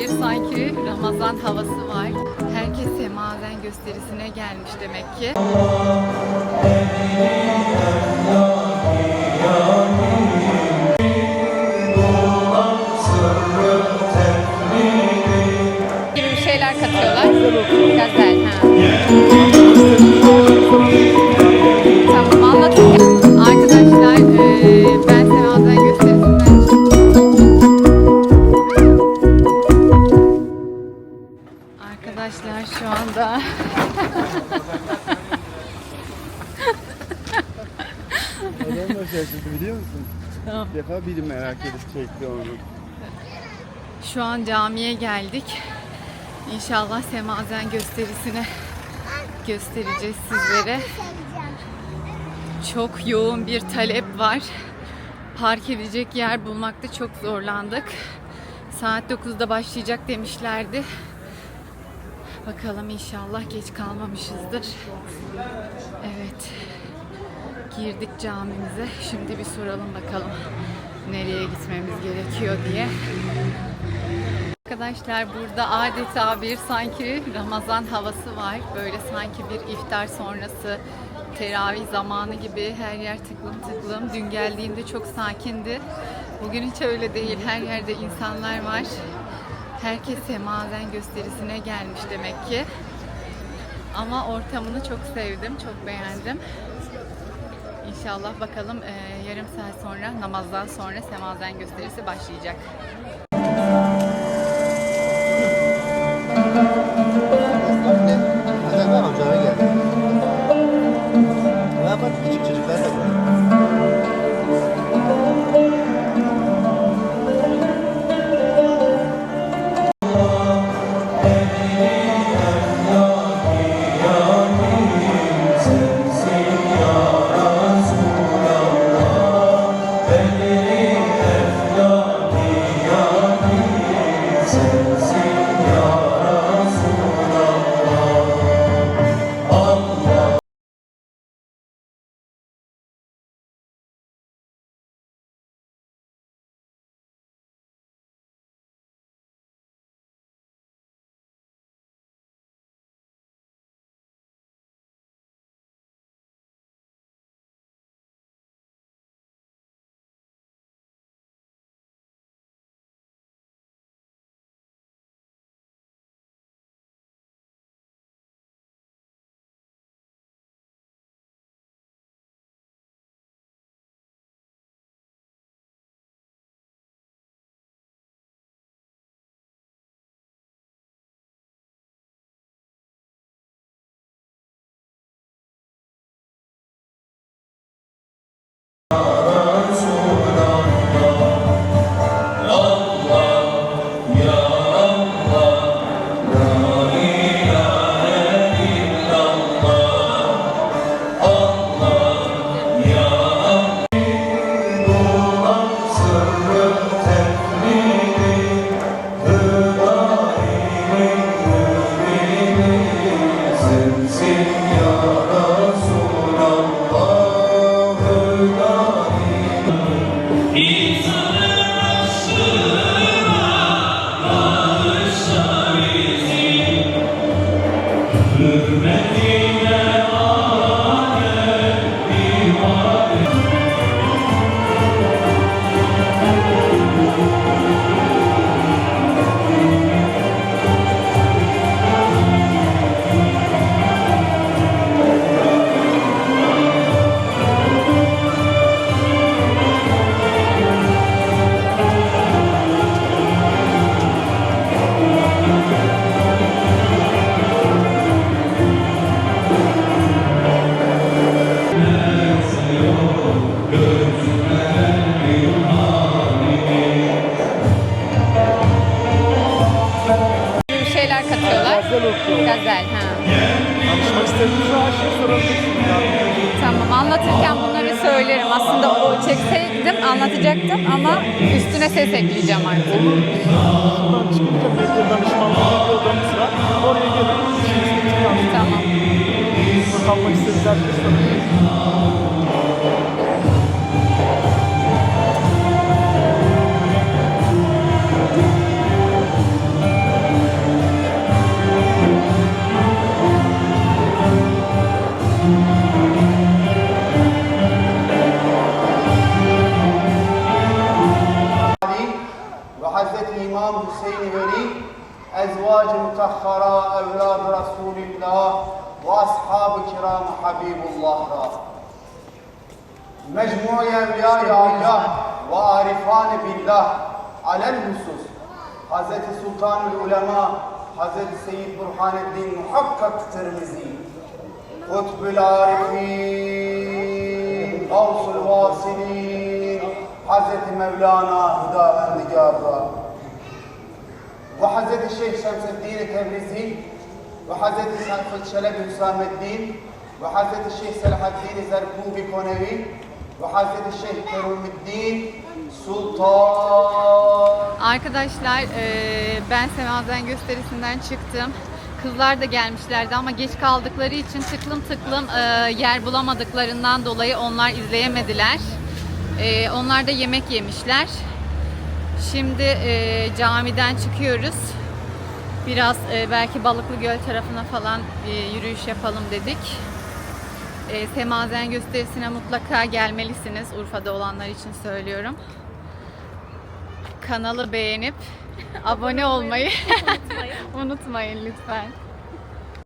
bir sanki Ramazan havası var. Herkes semazen gösterisine gelmiş demek ki. Allah, Da şaşırdı biliyor musun? Tamam. Bir defa biri merak edip çekti onu. şu an camiye geldik. İnşallah Semazen gösterisini göstereceğiz sizlere. Çok yoğun bir talep var. Park edecek yer bulmakta çok zorlandık. Saat 9'da başlayacak demişlerdi. Bakalım inşallah geç kalmamışızdır. Evet. Girdik camimize. Şimdi bir soralım bakalım nereye gitmemiz gerekiyor diye. Arkadaşlar burada adeta bir sanki Ramazan havası var. Böyle sanki bir iftar sonrası teravih zamanı gibi her yer tıklım tıklım. Dün geldiğimde çok sakindi. Bugün hiç öyle değil. Her yerde insanlar var. Herkes semazen gösterisine gelmiş demek ki. Ama ortamını çok sevdim, çok beğendim. İnşallah bakalım eee, yarım saat sonra namazdan sonra semazen gösterisi başlayacak. Bir Gazel okuyor. Gazel. Ha. Tanışmak istediğiniz her şeyi sorabilirsiniz. Tamam anlatırken bunları söylerim. Aslında o çekseydim anlatacaktım ama üstüne ses ekleyeceğim artık. Buradan çıkınca bekle bir odamız var. Oraya gelin. İşiniz bitince anlatın. Tamam. Kalmak istediğiniz şeyi sorabilirsiniz. أولاد رسول الله وأصحاب كرام حبيب الله را مجموع أولياء الله وعارفان بالله على الخصوص حضرت سلطان العلماء حضرت سيد برهان الدين محقق ترمزي قطب العارفين غوث الواصلين حضرت مولانا هدى را Hz. Şeyh Şemseddin Tebrizi ve Hz. Şelebi Hüsamettin ve Hz. Şeyh Selahaddin Zerkubi Konevi ve Hz. Şeyh Kerumiddin Sultan. Arkadaşlar e, ben Semazen gösterisinden çıktım. Kızlar da gelmişlerdi ama geç kaldıkları için tıklım tıklım e, yer bulamadıklarından dolayı onlar izleyemediler. E, onlar da yemek yemişler. Şimdi eee, camiden çıkıyoruz. Biraz eee, belki Balıklı Göl tarafına falan bir yürüyüş yapalım dedik. Eee, Semazen gösterisine mutlaka gelmelisiniz. Urfa'da olanlar için söylüyorum kanalı beğenip abone olmayı unutmayın lütfen.